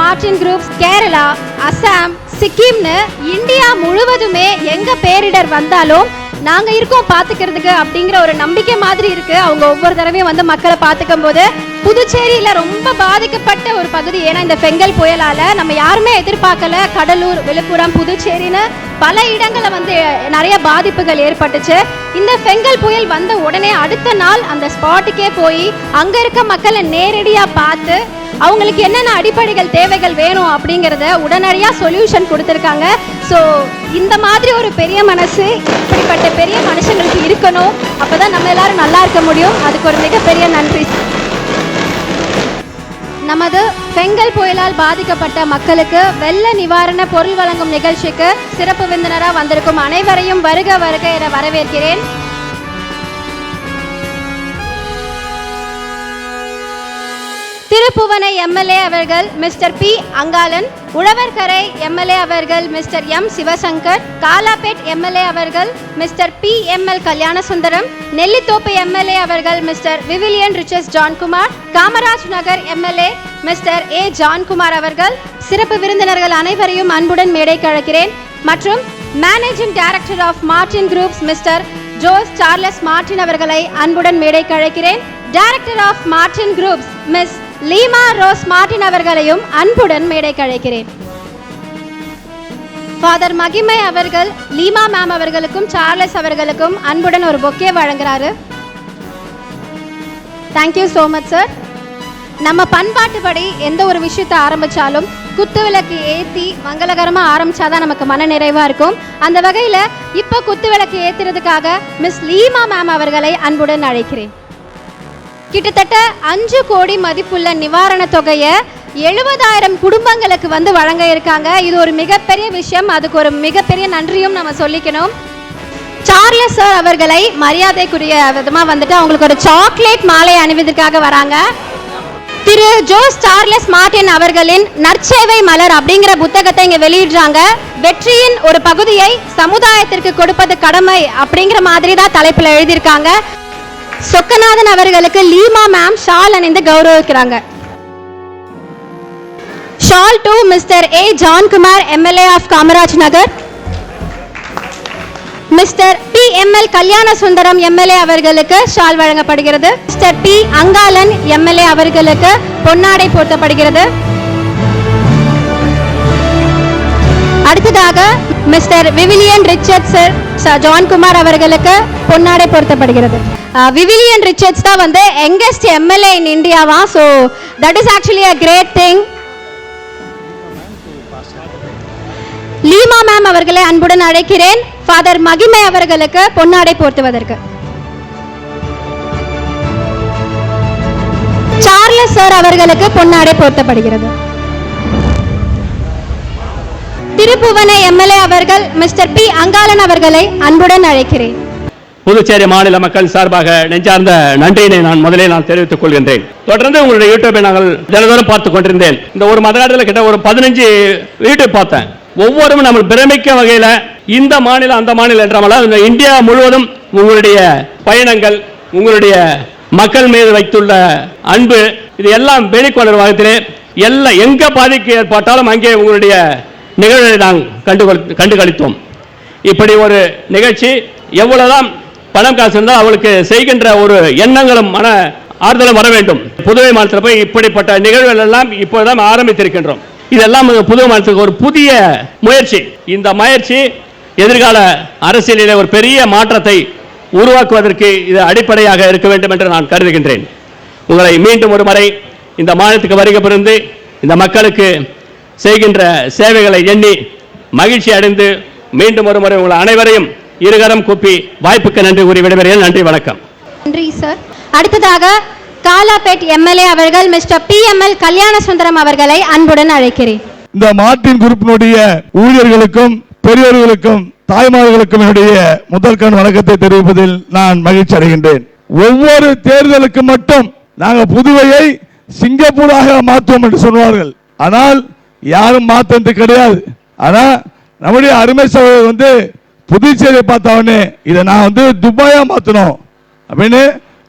Martin groups Kerala Assam சிக்கிம்னு India முழுவதுமே எங்க பேரிடர் வந்தாலும் நாங்க இருக்கோம் பாத்துக்கிறதுக்கு அப்படிங்கிற ஒரு நம்பிக்கை மாதிரி இருக்கு. அவங்க ஒவ்வொரு தடவையும் வந்து மக்களை பாத்துக்கும் போது புதுச்சேரியில ரொம்ப பாதிக்கப்பட்ட ஒரு பகுதி. ஏன்னா இந்த பெங்கல் புயலால நம்ம யாருமே எதிர்பார்க்கல. கடலூர் விழுப்புரம் புதுச்சேரின்னு பல இடங்கள்ல வந்து நிறைய பாதிப்புகள் ஏற்பட்டுச்சு. இந்த பெங்கல் புயல் வந்த உடனே அடுத்த நாள் அந்த ஸ்பாட்டுக்கே போய் அங்க இருக்க மக்களை நேரடியா பார்த்து அவங்களுக்கு என்னென்ன அடிப்படைகள் தேவைகள் வேணும் அப்படிங்கிறத உடனடியாக சொல்யூஷன் கொடுத்துருக்காங்க. ஸோ இந்த மாதிரி ஒரு பெரிய மனசு இப்படிப்பட்ட பெரிய மனுஷங்களுக்கு இருக்கணும். அப்பதான் நம்ம எல்லாரும் நல்லா இருக்க முடியும். அதுக்கு ஒரு மிகப்பெரிய நன்றி. நமது பெங்கல் புயலால் பாதிக்கப்பட்ட மக்களுக்கு வெள்ள நிவாரண பொருள் வழங்கும் நிகழ்ச்சிக்கு சிறப்பு விருந்தினராக வந்திருக்கும் அனைவரையும் வருக வருக என வரவேற்கிறேன். திருப்புவனை எம்எல்ஏ அவர்கள் mister P. Angalan Uzhavarkarai MLA அவர்கள் mister M. Sivasankar Kalapet MLA அவர்கள் mister P. M. L. Kalyanasundaram Nellithope MLA அவர்கள் mister Vivilian riches Johnkumar Kamaraj Nagar MLA mister A. Johnkumar அவர்கள். சிறப்பு விருந்தினர்கள் அனைவரையும் அன்புடன் மேடைக்கு அழைக்கிறேன் மற்றும் managing director of Martin groups mister Jose Charles Martin அவர்களை அன்புடன் மேடைக்கு அழைக்கிறேன் director of Martin groups miss Leema Rose Martin அவர்களையும் அன்புடன் மேடைக்கு அழைக்கிறேன் ஃபாதர் மகிமை அவர்கள் லீமா மேம் அவர்களுக்கும் சார்லஸ் அவர்களுக்கும் அன்புடன் ஒரு bouquet வழங்குறாரு. Thank you so much sir நம்ம பண்பாட்டுப்படி எந்த ஒரு விஷயத்தை ஆரம்பித்தாலும் குத்து விளக்கு ஏற்றி மங்களகரமாக ஆரம்பித்தா தான் நமக்கு மன நிறைவாக இருக்கும். அந்த வகையில் இப்போ குத்து விளக்கு ஏற்றுறதுக்காக மிஸ் லீமா மேம் அவர்களை அன்புடன் அழைக்கிறேன். கிட்டத்தட்ட அஞ்சு கோடி மதிப்புள்ள நிவாரண தொகையை எழுபதாயிரம் குடும்பங்களுக்கு வந்து வழங்க இருக்காங்க. இது ஒரு மிகப்பெரிய விஷயம். அதுக்கு ஒரு மிகப்பெரிய நன்றியும் நம்ம சொல்லிக்கணும். சார்லஸ் சார் அவர்களை மரியாதைக்குரிய விதமாக வந்துட்டு அவங்களுக்கு ஒரு சாக்லேட் மாலை அணிவதற்காக வராங்க. திரு ஜோஸ் சார்லஸ் மார்டின் அவர்களின் நற்சேவை மலர் அப்படிங்கிற புத்தகத்தை இங்கே வெளியிடுறாங்க. வெற்றியின் ஒரு பகுதியை சமுதாயத்திற்கு கொடுப்பது கடமை அப்படிங்கிற மாதிரி தான் தலைப்பில் எழுதியிருக்காங்க. சொக்கநாதன் அவர்களுக்கு லீமா மேம் ஷால் அணிந்து கௌரவிக்கிறாங்க. Shawl to mister A John Kumar MLA of Kamaraj Nagar. Mister P M L Kalyana Sundaram MLA அவர்களுக்கு ஷால் வழங்கப்படுகிறது. மிஸ்டர் பி அங்காளன் எம்எல்ஏ அவர்களுக்கு பொன்னாடை போர்த்தப்படுகிறது. அடுத்ததாக mister Vivilian Richard sir John Kumar அவர்களுக்கு பொன்னாடை பொருத்தப்படுகிறது. விவிலியன் ரிச்சர்ட்ஸ் தான் வந்து youngest MLA in இந்தியாவா so that is actually a great thing Leema ma'am அவர்களை அன்புடன் அழைக்கிறேன். ஃபாதர் மகிமை அவர்களுக்கு பொன்னாடை போர்த்துவதற்கு. சார்லஸ் சார் அவர்களுக்கு பொன்னாடை போர்த்தப்படுகிறது. திருப்புவனை எம்எல்ஏ அவர்கள் மிஸ்டர் பி அங்காளன் அவர்களை அன்புடன் அழைக்கிறேன். புதுச்சேரி மாநில மக்கள் சார்பாக நெஞ்சார்ந்த நன்றியினை நான் முதலே நான் தெரிவித்துக் கொள்கின்றேன். தொடர்ந்து உங்களுடைய யூடியூப்பை நாங்கள் தினதோறும் பார்த்து கொண்டிருந்தேன். இந்த ஒரு மத காலத்தில் கிட்ட ஒரு பதினஞ்சு யூடியூப் பார்த்தேன். ஒவ்வொருவரும் நம்ம பிரமிக்க வகையில் இந்த மாநிலம் அந்த மாநிலம் என்றாமல் இந்த இந்தியா முழுவதும் உங்களுடைய பயணங்கள் உங்களுடைய மக்கள் மீது வைத்துள்ள அன்பு இது எல்லாம் வெளிக்கொணர் வகத்திலே எல்லாம் எங்க பாதிக்கு ஏற்பட்டாலும் அங்கே உங்களுடைய நிகழ்வை நாங்கள் கண்டு கண்டுகளித்தோம். இப்படி ஒரு நிகழ்ச்சி எவ்வளவுதான் பணம் காசு இருந்தால் அவளுக்கு செய்கின்ற ஒரு எண்ணங்களும் மன ஆறுதலும் வர வேண்டும். புதுவை மாநிலத்தில் போய் இப்படிப்பட்ட நிகழ்வுகள் எல்லாம் இப்போதான் ஆரம்பித்திருக்கின்றோம். இதெல்லாம் புதுவை மாநிலத்துக்கு ஒரு புதிய முயற்சி. இந்த முயற்சி எதிர்கால அரசியலில் ஒரு பெரிய மாற்றத்தை உருவாக்குவதற்கு இது அடிப்படையாக இருக்க வேண்டும் என்று நான் கருதுகின்றேன். உங்களை மீண்டும் ஒரு முறை இந்த மாநிலத்துக்கு வருகை பிறந்து இந்த மக்களுக்கு செய்கின்ற சேவைகளை எண்ணி மகிழ்ச்சி அடைந்து மீண்டும் ஒரு முறை உங்கள் அனைவரையும் இருகரம் கூப்பி வாய்ப்புக்கு நன்றி கூறி விடைபெறுகிறேன். நன்றி வணக்கம். நன்றி சார். அடுத்ததாக காலாபேட் எம்எல்ஏ அவர்கள் mister P M L Kalyana Sundaram அவர்களை அன்புடன் அழைக்கிறேன். இந்த மார்டின் குரூப்பினுடைய ஊழியர்களுக்கும் பெரியவர்களுக்கும் தாய்மார்களுக்கும் என்னுடைய முதல் கண் வணக்கத்தை தெரிவிப்பதில் நான் மகிழ்ச்சி அடைகின்றேன். ஒவ்வொரு தேர்தலுக்கு மட்டும் நாங்கள் புதுவையை சிங்கப்பூராக மாற்றுவோம் என்று சொல்வார்கள். ஆனால் யாரும் மாற்றது கிடையாது. ஆனா நம்முடைய அருமை சகோதரர் வந்து புதுச்சேரியை பார்த்த உடனே இதை நான் வந்து துபாயா மாத்தணும். அப்படின்னு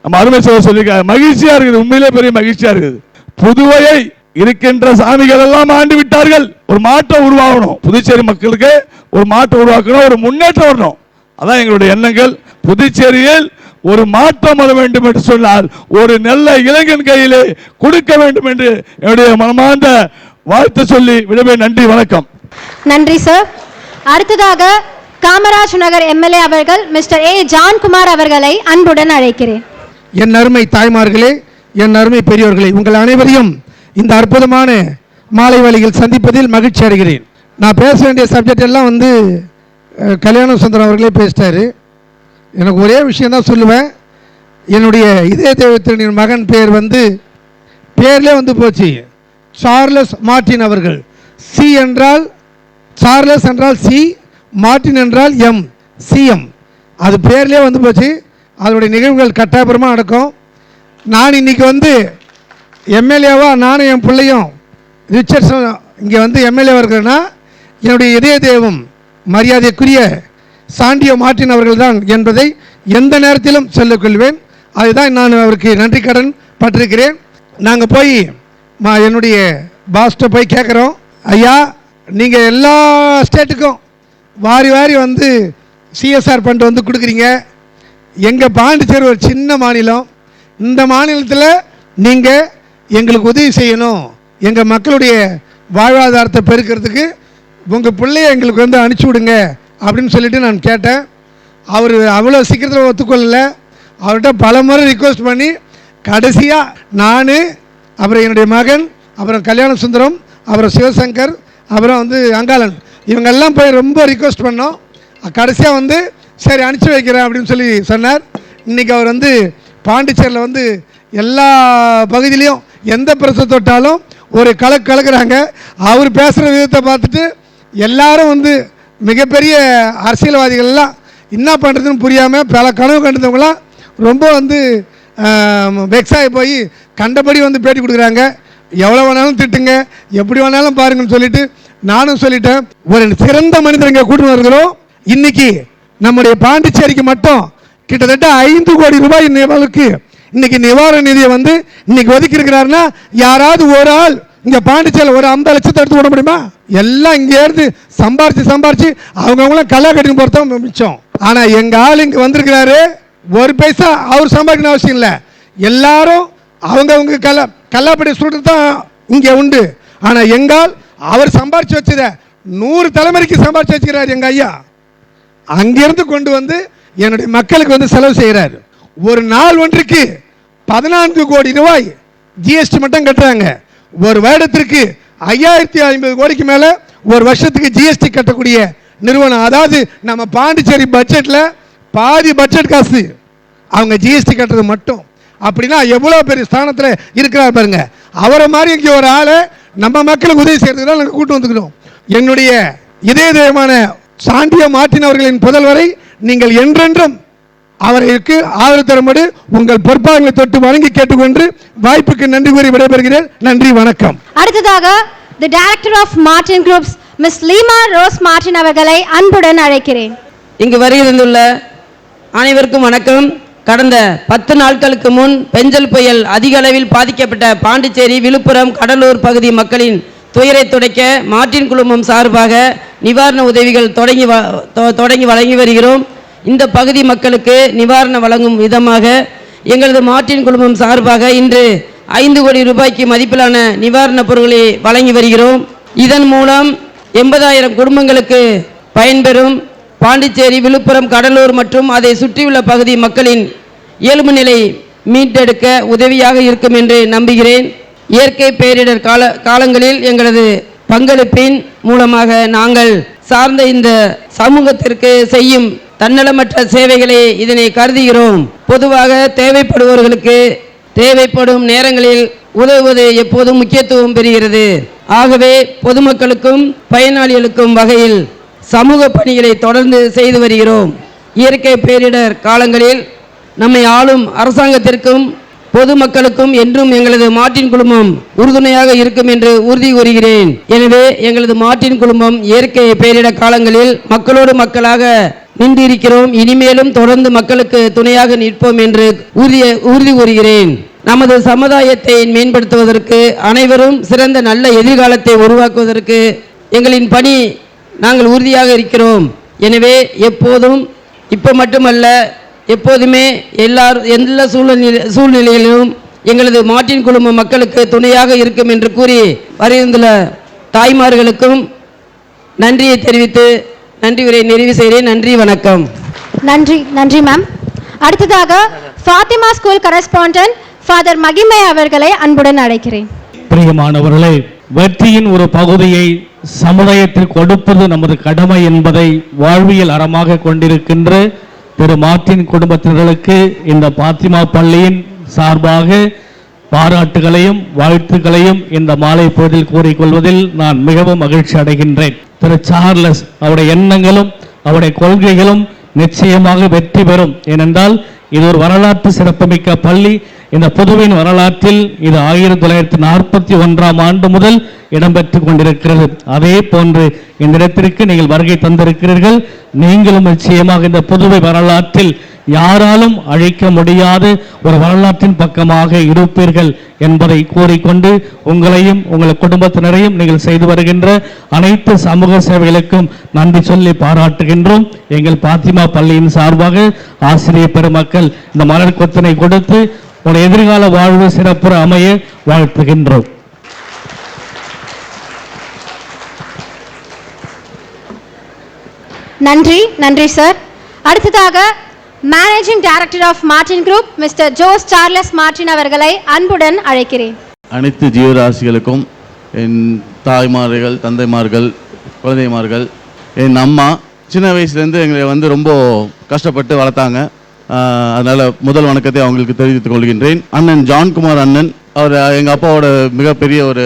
நம்ம அருமை சகோதரர் சொல்லியிருக்காரு. மகிழ்ச்சியா இருக்குது. உண்மையிலே பெரிய மகிழ்ச்சியா இருக்குது. புதுவையை இருக்கின்ற சாமிகள் எல்லாம் ஆண்டு விட்டார்கள். ஒரு மாற்றம் உருவாகணும். புதுச்சேரி மக்களுக்கு ஒரு மாற்றம் உருவாக்கணும். ஒரு முன்னேற்றம் வரணும். அதான் எங்களுடைய எண்ணங்கள். புதுச்சேரியில் ஒரு மாற்றம் வர வேண்டும் என்று சொன்னால் ஒரு நல்ல இளைஞன் கையிலே கொடுக்க வேண்டும் என்று என்னுடைய மனமார்ந்த வாழ்த்து சொல்லி விடவே நன்றி. வணக்கம். நன்றி சார் அடுத்ததாக காமராஜ் நகர் எம்எல்ஏ அவர்கள் மிஸ்டர் ஏ. ஜான்குமார் அவர்களை அன்புடன் அழைக்கிறேன். என் அருமை தாய்மார்களே என் அருமை பெரியோர்களே உங்கள் அனைவரையும் இந்த அற்புதமான மாலை வழியில் சந்திப்பதில் மகிழ்ச்சி அடைகிறேன். நான் பேச வேண்டிய சப்ஜெக்ட் எல்லாம் வந்து கல்யாண சுந்தரம் அவர்களே பேசிட்டாரு. எனக்கு ஒரே விஷயந்தான் சொல்லுவேன். என்னுடைய இதய தெய்வத்தின் மகன் பேர் வந்து பேர்லேயே வந்து போச்சு. சார்லஸ் மார்ட்டின் அவர்கள். சி என்றால் சார்லஸ் என்றால் சி மார்டின் என்றால் எம் சிஎம். அது பேர்லேயே வந்து போச்சு. அதனுடைய நிகழ்வுகள் கட்டாயபுரமாக நடக்கும். நான் இன்னைக்கு வந்து எம்எல்ஏவா நானும் என் பிள்ளையும் ரிச்சர்ட்ஸும் இங்கே வந்து எம்எல்ஏவாக இருக்கிறேன்னா என்னுடைய இதய தெய்வம் மரியாதைக்குரிய சாண்டியோ மார்டின் அவர்கள் தான் என்பதை எந்த நேரத்திலும் சொல்லிக்கொள்வேன் அதுதான் நான் அவருக்கு நன்றி கடன் பட்டிருக்கிறேன். நாங்கள் போய் என்னுடைய பாஸ்ட்டை போய் கேட்குறோம் ஐயா நீங்கள் எல்லா ஸ்டேட்டுக்கும் வாரி வாரி வந்து சிஎஸ்ஆர் ஃபண்ட் வந்து கொடுக்குறீங்க. எங்கள் பாண்டிச்சேரி ஒரு சின்ன மாநிலம். இந்த மாநிலத்தில் நீங்கள் எங்களுக்கு உதவி செய்யணும். எங்கள் மக்களுடைய வாழ்வாதாரத்தை பெருக்கிறதுக்கு உங்கள் பிள்ளைய எங்களுக்கு வந்து அனுப்பிச்சி விடுங்க அப்படின்னு சொல்லிவிட்டு நான் கேட்டேன். அவர் அவ்வளோ சீக்கிரத்தில் ஒத்துக்கொள்ளல. அவர்கிட்ட பல முறை ரிக்வஸ்ட் பண்ணி கடைசியாக நான் அப்புறம் என்னுடைய மகன் அப்புறம் கல்யாண சுந்தரம் அப்புறம் சிவசங்கர் அப்புறம் வந்து அங்காளன் இவங்கெல்லாம் போய் ரொம்ப ரிக்வெஸ்ட் பண்ணோம். கடைசியாக வந்து சரி அனுப்பிச்சி வைக்கிறேன் அப்படின்னு சொல்லி சொன்னார். இன்றைக்கி அவர் வந்து பாண்டிச்சேரியில் வந்து எல்லா பகுதியிலையும் எந்த பிரசை தொட்டாலும் ஒரு கலக்கு கலக்குறாங்க. அவர் பேசுகிற விதத்தை பார்த்துட்டு எல்லாரும் வந்து மிகப்பெரிய அரசியல்வாதிகள் எல்லாம் என்ன பண்ணுறதுன்னு புரியாமல் பல கனவு கண்டவங்களாம் ரொம்ப வந்து வெக்ஸாகி போய் கண்டபடி வந்து பேட்டி கொடுக்குறாங்க. எவ்வளோ வேணாலும் திட்டுங்க எப்படி வேணாலும் பாருங்கன்னு சொல்லிட்டு நானும் சொல்லிட்டேன் ஒரு சிறந்த மனிதர் இங்கே கூட்டு வருகிறோம் இன்னைக்கு நம்முடைய பாண்டிச்சேரிக்கு மட்டும் கிட்டத்தட்ட ஐந்து கோடி ரூபாய் நிவாளுக்கு இன்னைக்கு நிவாரண நிதியை வந்து இன்னைக்கு ஒதுக்கி இருக்கிறாருன்னா யாராவது ஒரு ஆள் இங்க பாண்டிச்சேரி ஒரு ஐம்பது லட்சத்தை எடுத்து விட முடியுமா? எல்லாம் இங்க இருந்து சம்பாரிச்சு சம்பாரிச்சு அவங்கவுங்களும் கல்லா கட்டின்னு போறதான் மிச்சம். ஆனா எங்க ஆள் இங்க வந்திருக்கிறாரு ஒரு பைசா அவர் சம்பாதிக்கணும் அவசியம் இல்லை. எல்லாரும் அவங்கவுங்க கல்லா கல்லாப்படி ஸ்டூடெண்ட் தான் இங்கே உண்டு. ஆனால் எங்கால் அவர் சம்பாரிச்சு வச்சத நூறு தலைமுறைக்கு சம்பாரிச்சு வச்சுக்கிறார் எங்க ஐயா. அங்கிருந்து கொண்டு வந்து என்னுடைய மக்களுக்கு வந்து செலவு செய்கிறார் ஒரு நாள் ஒன்றுக்கு பதினான்கு கோடி ரூபாய் ஜிஎஸ்டி மட்டும் கட்டுறாங்க. ஒரு வருடத்திற்கு ஐயாயிரத்தி ஐம்பது கோடிக்கு மேல ஒரு வருஷத்துக்கு ஜிஎஸ்டி கட்டக்கூடிய நிறுவனம். அதாவது நம்ம பாண்டிச்சேரி பட்ஜெட்ல பாதி பட்ஜெட் காசு அவங்க ஜிஎஸ்டி கட்டுறது மட்டும். அப்படின்னா எவ்வளோ பெரிய ஸ்தானத்தில் இருக்கிறார் பாருங்க. அவரை மாதிரி இங்கே ஒரு ஆளை நம்ம மக்களுக்கு உதவி தான் நாங்கள் கூட்டு வந்துக்கிறோம் என்னுடைய இதய தெய்வமான சாண்டிய மார்ட்டின் அவர்களின் புதல்வரை நீங்கள் என்றென்றும் அவருக்கு ஆதரவு தரும்படி உங்கள் பொறுப்பாங்களை தொட்டு வணங்கி கேட்டுக்கொண்டு வாய்ப்புக்கு நன்றி கூறி விடைபெறுகிறேன். நன்றி வணக்கம். அடுத்ததாக the director of Martin groups miss Leema Rose Martin அவர்களை அன்புடன் அழைக்கிறேன். இங்கு வருகிருந்துள்ள அனைவருக்கும் வணக்கம். கடந்த பத்து நாட்களுக்கு முன் பெஞ்சல் புயல் அதிக அளவில் பாதிக்கப்பட்ட பாண்டிச்சேரி விழுப்புரம் கடலூர் பகுதி மக்களின் துயரை துடைக்க மாட்டின் குழுமம் சார்பாக நிவாரண உதவிகள் தொடங்கி வ- தொ- தொடங்கி வழங்கி வருகிறோம். இந்த பகுதி மக்களுக்கு நிவாரணம் வழங்கும் விதமாக எங்களது மாட்டின் குழுமம் சார்பாக இன்று ஐந்து கோடி ரூபாய்க்கு மதிப்பிலான நிவாரணப் பொருட்களை வழங்கி வருகிறோம். இதன் மூலம் எண்பதாயிரம் குடும்பங்களுக்கு பயன்பெறும். பாண்டிச்சேரி விழுப்புரம் கடலூர் மற்றும் அதை சுற்றியுள்ள பகுதி மக்களின் இயல்பு நிலை மீட்டெடுக்க உதவியாக இருக்கும் என்று நம்புகிறேன். இயற்கை பேரிடர் கால காலங்களில் எங்களது பங்களிப்பின் மூலமாக நாங்கள் சார்ந்த இந்த சமூகத்திற்கு செய்யும் தன்னலமற்ற சேவைகளை இதனை கருதுகிறோம். பொதுவாக தேவைப்படுபவர்களுக்கு தேவைப்படும் நேரங்களில் உதவுவது எப்போதும் முக்கியத்துவம் பெறுகிறது. ஆகவே பொதுமக்களுக்கும் பயனாளிகளுக்கும் வகையில் சமூக பணிகளை தொடர்ந்து செய்து வருகிறோம். இயற்கை பேரிடர் காலங்களில் நம்மை ஆளும் அரசாங்கத்திற்கும் பொதுமக்களுக்கும் என்றும் எங்களது மாட்டின் குழுமம் உறுதுணையாக இருக்கும் என்று உறுதி கூறுகிறேன். எனவே எங்களது மாட்டின் குழுமம் இயற்கை பேரிடர் காலங்களில் மக்களோடு மக்களாக நின்றிருக்கிறோம். இனிமேலும் தொடர்ந்து மக்களுக்கு துணையாக நிற்போம் என்று உறுதி உறுதி கூறுகிறேன். நமது சமுதாயத்தை மேம்படுத்துவதற்கு அனைவரும் சிறந்த நல்ல எதிர்காலத்தை உருவாக்குவதற்கு எங்களின் பணி நாங்கள் உறுதியாக இருக்கிறோம். எனவே எப்போதும் இப்போ மட்டுமல்ல எப்போதுமே எல்லார் எல்லா சூழ்நிலை சூழ்நிலையிலும் எங்களது மாட்டின் குழும மக்களுக்கு துணையாக இருக்கும் என்று கூறி வருகின்ற தாய்மார்களுக்கும் நன்றியை தெரிவித்து நன்றி உரை நிறைவு செய்கிறேன். நன்றி வணக்கம். நன்றி நன்றி மேம் அடுத்ததாக ஃபாத்திமா ஸ்கூல் கரஸ்பாண்டன்ட் ஃபாதர் மகிமை அவர்களை அன்புடன் அழைக்கிறேன். பிரியமானவர்களே வெற்றியின் ஒரு பகுதியை சமுதாயத்தில் கொடுப்பது நமது கடமை என்பதை வாழ்வியல் அறமாக கொண்டிருக்கின்ற திரு மார்ட்டின் குடும்பத்தினர்களுக்கு இந்த பாத்திமா பள்ளியின் சார்பாக பாராட்டுகளையும் வாழ்த்துக்களையும் இந்த மாலை பொழுதில் கூறிக்கொள்வதில் நான் மிகவும் மகிழ்ச்சி அடைகின்றேன். திரு சார்லஸ் அவருடைய எண்ணங்களும் அவருடைய கொள்கைகளும் நிச்சயமாக வெற்றி பெறும். ஏனென்றால் இது ஒரு வரலாற்று சிறப்புமிக்க பள்ளி. இந்த புதுவின் வரலாற்றில் இது ஆயிரத்தி தொள்ளாயிரத்தி நாற்பத்தி ஒன்றாம் ஆண்டு முதல் இடம்பெற்று கொண்டிருக்கிறது. அதே போன்று இந்த இடத்திற்கு நீங்கள் வருகை தந்திருக்கிறீர்கள். நீங்களும் நிச்சயமாக இந்த புதுவை வரலாற்றில் யாராலும் அழைக்க முடியாத ஒரு வரலாற்றின் பக்கமாக இருப்பீர்கள் என்பதை கூறிக்கொண்டு உங்களையும் உங்கள் குடும்பத்தினரையும் நீங்கள் செய்து வருகின்ற அனைத்து சமூக சேவைகளுக்கும் நன்றி சொல்லி பாராட்டுகின்றோம். எங்கள் பாத்திமா பள்ளியின் சார்பாக ஆசிரியர் பெருமக்கள் இந்த மலர் கொத்தனை கொடுத்து உங்கள் எதிர்கால வாழ்வு சிறப்புற அமைய வாழ்த்துகின்றோம். நன்றி நன்றி சார். அடுத்ததாக managing director of Martin group mister Jose Charles Martin அவர்களை அன்புடன் அழைக்கிறேன். அனைத்து ஜீவராசிகளுக்கும் என் தாய்மார்கள் தந்தைமார்கள் குழந்தைமார்கள் என் அம்மா சின்ன வயசுலேருந்து எங்களை வந்து ரொம்ப கஷ்டப்பட்டு வளர்த்தாங்க. அதனால் முதல் வணக்கத்தை அவங்களுக்கு தெரிவித்துக் கொள்கின்றேன். அண்ணன் ஜான்குமார் அண்ணன் அவர் எங்கள் அப்பாவோட மிகப்பெரிய ஒரு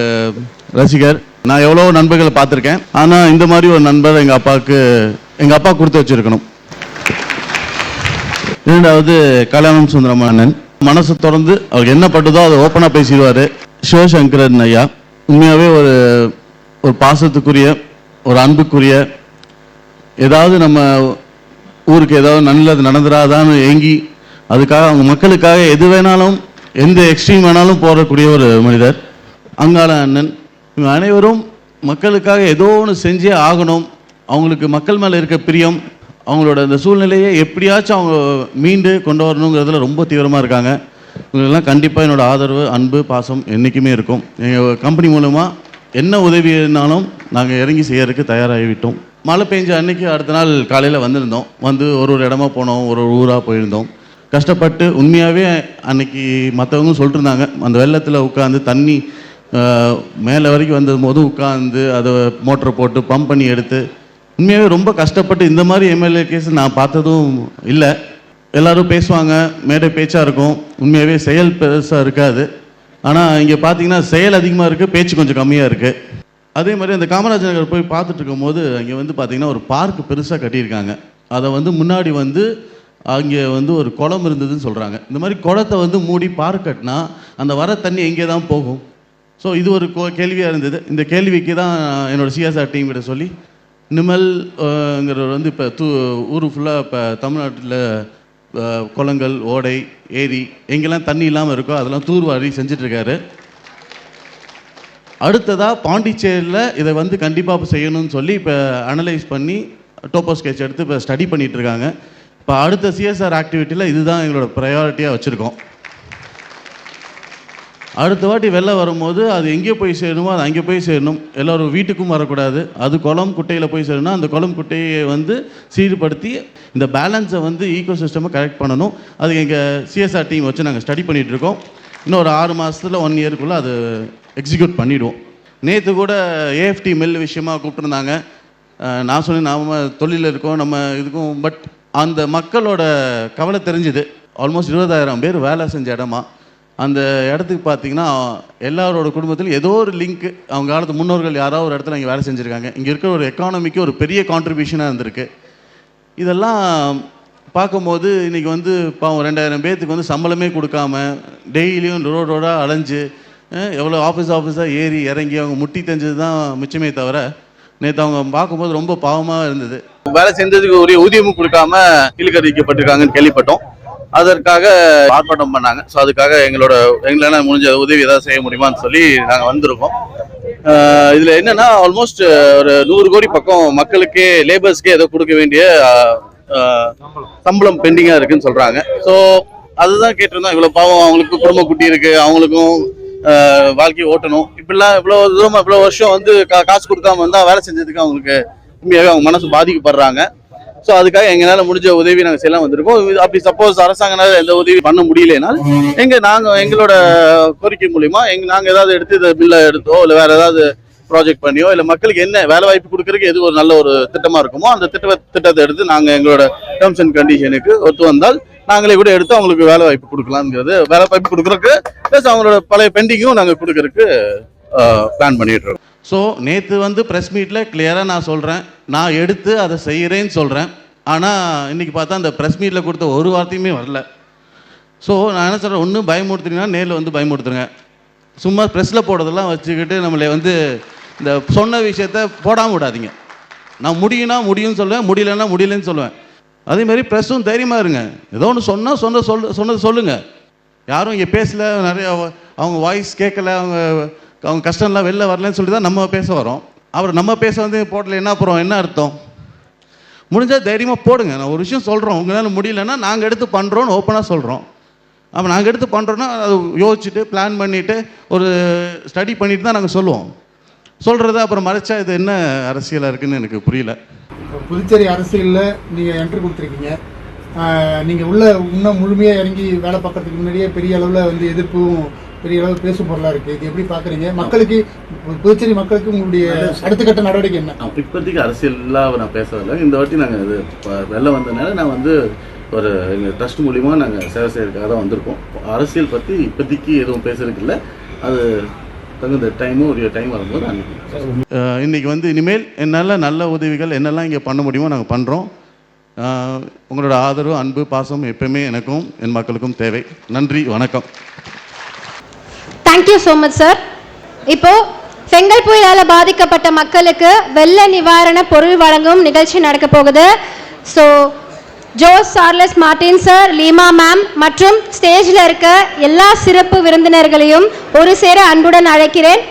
ரசிகர். நான் எவ்வளோ நண்பர்களை பார்த்துருக்கேன். ஆனால் இந்த மாதிரி ஒரு நண்பர் எங்கள் அப்பாவுக்கு எங்கள் அப்பா கொடுத்து வச்சுருக்கணும். இரண்டாவது கல்யாணம் சுந்தரமானன் அண்ணன். மனசு திறந்து அவர் என்ன பட்டுதோ அதை ஓப்பனாக பேசிடுவார். சிவசங்கரன் ஐயா. உண்மையாகவே ஒரு ஒரு பாசத்துக்குரிய ஒரு அன்புக்குரிய ஏதாவது நம்ம ஊருக்கு ஏதாவது நல்லது நடந்துடாதான்னு ஏங்கி அதுக்காக அவங்க மக்களுக்காக எது வேணாலும் எந்த எக்ஸ்ட்ரீம் வேணாலும் போடக்கூடிய ஒரு மனிதர். அங்காள அண்ணன். இவங்க அனைவரும் மக்களுக்காக ஏதோ ஒன்று செஞ்சே ஆகணும். அவங்களுக்கு மக்கள் மேலே இருக்க பிரியம். அவங்களோட அந்த சூழ்நிலையை எப்படியாச்சும் அவங்க மீண்டு கொண்டு வரணுங்கிறதுல ரொம்ப தீவிரமாக இருக்காங்க. இவங்களெல்லாம் கண்டிப்பாக என்னோடய ஆதரவு அன்பு பாசம் என்றைக்குமே இருக்கும். எங்கள் கம்பெனி மூலமாக என்ன உதவினாலும் நாங்கள் இறங்கி செய்யறதுக்கு தயாராகிவிட்டோம். மழை பெஞ்ச அன்னைக்கு அடுத்த நாள் காலையில் வந்திருந்தோம். வந்து ஒரு ஒரு இடமா போனோம் ஒரு ஒரு ஊராக போயிருந்தோம். கஷ்டப்பட்டு உண்மையாகவே அன்னைக்கு மற்றவங்க சொல்லிட்டு இருந்தாங்க அந்த வெள்ளத்தில் உட்காந்து தண்ணி மேலே வரைக்கும் வந்தது போது உட்காந்து அதை மோட்டரை போட்டு பம்ப் பண்ணி எடுத்து உண்மையாகவே ரொம்ப கஷ்டப்பட்டு இந்த மாதிரி எம்எல்ஏ கேஸ் நான் பார்த்ததும் இல்லை. எல்லாரும் பேசுவாங்க மேடை பேச்சாக இருக்கும். உண்மையாகவே செயல் பெருசாக இருக்காது. ஆனால் இங்கே பார்த்தீங்கன்னா செயல் அதிகமாக இருக்குது பேச்சு கொஞ்சம் கம்மியாக இருக்குது அதே மாதிரி அந்த காமராஜர் நகர் போய் பார்த்துட்டு இருக்கும்போது அங்கே வந்து பார்த்தீங்கன்னா ஒரு பார்க் பெருசாக கட்டியிருக்காங்க. அதை வந்து முன்னாடி வந்து அங்கே வந்து ஒரு குளம் இருந்ததுன்னு சொல்கிறாங்க இந்த மாதிரி குளத்தை வந்து மூடி பார்க் கட்டினா அந்த வர தண்ணி எங்கே தான் போகும்? ஸோ இது ஒரு கேள்வியாக இருந்தது. இந்த கேள்விக்கு தான் என்னோட சிஎஸ்ஆர் டீம் கிட்ட சொல்லி நிமல்ங்கிறவர் வந்து இப்போ தூ ஊர் ஃபுல்லாக இப்போ தமிழ்நாட்டில் குளங்கள் ஓடை ஏரி எங்கெல்லாம் தண்ணி இல்லாமல் இருக்கோ அதெல்லாம் தூர்வாரி செஞ்சிட்ருக்காரு. அடுத்ததாக பாண்டிச்சேரியில் இதை வந்து கண்டிப்பாக செய்யணும்னு சொல்லி இப்போ அனலைஸ் பண்ணி டோப்போ ஸ்கெட்ச் எடுத்து இப்போ ஸ்டடி பண்ணிகிட்ருக்காங்க இருக்காங்க இப்போ அடுத்த சிஎஸ்ஆர் ஆக்டிவிட்டியில் இதுதான் எங்களோட ப்ரையாரிட்டியாக வச்சுருக்கோம். அடுத்த வாட்டி வெளில வரும்போது அது எங்கே போய் சேரணுமோ அது அங்கே போய் சேரணும். எல்லோரும் வீட்டுக்கும் வரக்கூடாது. அது குளம் குட்டையில் போய் சேரணும் அந்த குளம் குட்டையை வந்து சீர்படுத்தி இந்த பேலன்ஸை வந்து ஈகோ சிஸ்டமை கரெக்ட் பண்ணணும். அது எங்கள் சிஎஸ்ஆர் டீம் வச்சு நாங்கள் ஸ்டடி பண்ணிகிட்டு இருக்கோம். இன்னும் ஒரு ஆறு மாதத்தில் ஒன் இயருக்குள்ளே அது எக்ஸிக்யூட் பண்ணிவிடுவோம் நேற்று கூட ஏஎஃப்டி மில் விஷயமா கூப்பிட்டுருந்தாங்க. நான் சொன்னேன் நாம் தொழிலில் இருக்கோம் நம்ம இதுக்கும் பட் அந்த மக்களோட கவலை தெரிஞ்சுது. ஆல்மோஸ்ட் இருபதாயிரம் பேர் வேலை செஞ்ச இடமா. அந்த இடத்துக்கு பார்த்தீங்கன்னா எல்லாரோட குடும்பத்திலும் ஏதோ ஒரு லிங்க் அவங்க காலத்து முன்னோர்கள் யாராவது ஒரு இடத்துல இங்கே வேலை செஞ்சுருக்காங்க. இங்கே இருக்கிற ஒரு எக்கானமிக்கு ஒரு பெரிய கான்ட்ரிபியூஷனாக இருந்திருக்கு. இதெல்லாம் பார்க்கும்போது இன்னைக்கு வந்து பாவம் ரெண்டாயிரம் பேர்த்துக்கு வந்து சம்பளமே கொடுக்காம டெய்லியும் ரோட் ரோடாக அலைஞ்சு எவ்வளோ ஆஃபீஸ் ஆஃபீஸாக ஏறி இறங்கி அவங்க முட்டி தெரிஞ்சது தான் மிச்சமே தவிர நேற்று அவங்க பார்க்கும்போது ரொம்ப பாவமாக இருந்தது. வேலை செஞ்சதுக்கு உரிய ஊதியமும் கொடுக்காம இழுக்கறிக்கப்பட்டிருக்காங்கன்னு கேள்விப்பட்டோம். அதற்காக ஆர்ப்பாட்டம் பண்ணாங்க. ஸோ அதுக்காக எங்களோட எங்களால் முடிஞ்ச உதவி ஏதாவது செய்ய முடியுமான்னு சொல்லி நாங்கள் வந்திருக்கோம். இதில் என்னன்னா ஆல்மோஸ்ட் ஒரு நூறு கோடி பக்கம் மக்களுக்கே லேபர்ஸ்க்கே ஏதோ கொடுக்க வேண்டிய சம்பளம் பெண்டிங்காக இருக்குன்னு சொல்கிறாங்க ஸோ அதுதான் கேட்டிருந்தோம். இவ்வளோ பாவம் அவங்களுக்கு குடும்ப குட்டி இருக்கு அவங்களுக்கும் வாழ்க்கையை ஓட்டணும். இப்படிலாம் இவ்வளோ தூரம் இவ்வளோ வருஷம் வந்து கா- காசு கொடுக்காம இருந்தால் வேலை செஞ்சதுக்கு அவங்களுக்கு உண்மையாகவே அவங்க மனசு பாதிக்கப்படுறாங்க. ஸோ அதுக்காக எங்களால முடிஞ்ச உதவி நாங்கள் செய்யலாம் வந்திருக்கோம். அப்படி சப்போஸ் அரசாங்கனால எந்த உதவி பண்ண முடியலனால் எங்க நாங்க எங்களோட கோரிக்கை மூலிமா எங் நாங்க ஏதாவது எடுத்து இதை பில்லை எடுத்தோ இல்லை வேற ஏதாவது ப்ராஜெக்ட் பண்ணியோ இல்லை மக்களுக்கு என்ன வேலை வாய்ப்பு கொடுக்கறதுக்கு எது ஒரு நல்ல ஒரு திட்டமா இருக்குமோ அந்த திட்ட திட்டத்தை எடுத்து நாங்க எங்களோட டேர்ம்ஸ் அண்ட் கண்டிஷனுக்கு ஒத்து வந்தால் நாங்களே கூட எடுத்து அவங்களுக்கு வேலை வாய்ப்பு கொடுக்கலாம்ங்கிறது வேலை வாய்ப்பு கொடுக்கறதுக்கு ப்ளஸ் அவங்களோட பழைய பெண்டிங்கும் நாங்க கொடுக்கறதுக்கு பிளான் பண்ணிட்டு இருக்கோம். ஸோ நேற்று வந்து ப்ரெஸ் மீட்டில் கிளியராக நான் சொல்கிறேன் நான் எடுத்து அதை செய்கிறேன்னு சொல்கிறேன் ஆனால் இன்னைக்கு பார்த்தா அந்த ப்ரெஸ் மீட்டில் கொடுத்த ஒரு வார்த்தையுமே வரல. ஸோ நான் என்ன சொல்கிறேன் ஒன்றும் பயமுறுத்துறீங்கன்னா நேரில் வந்து பயமுறுத்துருங்க. சும்மா ப்ரெஸ்ஸில் போடுறதெல்லாம் வச்சுக்கிட்டு நம்மளை வந்து இந்த சொன்ன விஷயத்த போடாமல் விடாதீங்க. நான் முடியும்னா முடியும்னு சொல்லுவேன் முடியலன்னா முடியலன்னு சொல்லுவேன். அதேமாதிரி ப்ரெஸ்ஸும் தைரியமாக இருங்க. ஏதோ ஒன்று சொன்னால் சொன்ன சொல் சொன்னது சொல்லுங்கள் யாரும் இங்கே பேசல நிறைய அவங்க வாய்ஸ் கேட்கல அவங்க அவங்க கஷ்டம்லாம் வெளில வரலன்னு சொல்லி தான் நம்ம பேச வரோம். அவர் நம்ம பேச வந்து போடலைன்னா அப்புறம் என்ன அர்த்தம்? முடிஞ்சால் தைரியமாக போடுங்க. நான் ஒரு விஷயம் சொல்கிறோம் உங்களால் முடியலன்னா நாங்கள் எடுத்து பண்ணுறோன்னு ஓப்பனாக சொல்கிறோம் அப்போ நாங்கள் எடுத்து பண்ணுறோன்னா அது யோசிச்சுட்டு பிளான் பண்ணிவிட்டு ஒரு ஸ்டடி பண்ணிட்டு தான் நாங்கள் சொல்லுவோம். சொல்கிறத அப்புறம் மறைச்சா இது என்ன அரசியலாக இருக்குன்னு எனக்கு புரியல. புதுச்சேரி அரசியலில் நீங்கள் என்ட்ரி கொடுத்துருக்கீங்க. நீங்கள் உள்ள இன்னும் முழுமையாக இறங்கி வேலை பார்க்கறதுக்கு முன்னாடியே பெரிய அளவில் வந்து எதிர்ப்பும் பெரிய அளவு பேசும் பொருளா இருக்கு. இது எப்படி பாக்குறீங்க? மக்களுக்கு புதுச்சேரி மக்களுக்கு உங்களுடைய அடுத்த கட்ட நடவடிக்கை என்ன? அப்ப இப்போதைக்கு அரசியல்லாம் நான் பேசவில்லை இந்த வாட்டி நாங்கள் இது வெளில வந்ததுனால நான் வந்து ஒரு எங்கள் ட்ரஸ்ட் மூலிமா நாங்கள் சேவை செய்யறதுக்காக தான் வந்திருக்கோம். அரசியல் பற்றி இப்போதைக்கு எதுவும் பேசுறதுக்கு இல்லை. அது தகுந்த டைமும் ஒரு டைம் வரும்போது அன்னைக்கு அஹ் இன்னைக்கு வந்து இனிமேல் என்னால் நல்ல உதவிகள் என்னெல்லாம் இங்கே பண்ண முடியுமோ நாங்கள் பண்ணுறோம் உங்களோட ஆதரவு அன்பு பாசம் எப்பவுமே எனக்கும் என் மக்களுக்கும் தேவை. நன்றி வணக்கம். தேங்க்யூ ஸோ மச் சார் இப்போ செங்கல் புயலால் பாதிக்கப்பட்ட மக்களுக்கு வெள்ள நிவாரண பொருள் வழங்கும் நிகழ்ச்சி நடக்க போகுது. So Jose Charles Martin sir Leema ma'am மற்றும் ஸ்டேஜில் இருக்க எல்லா சிறப்பு விருந்தினர்களையும் ஒரு சேர அன்புடன் அழைக்கிறேன்.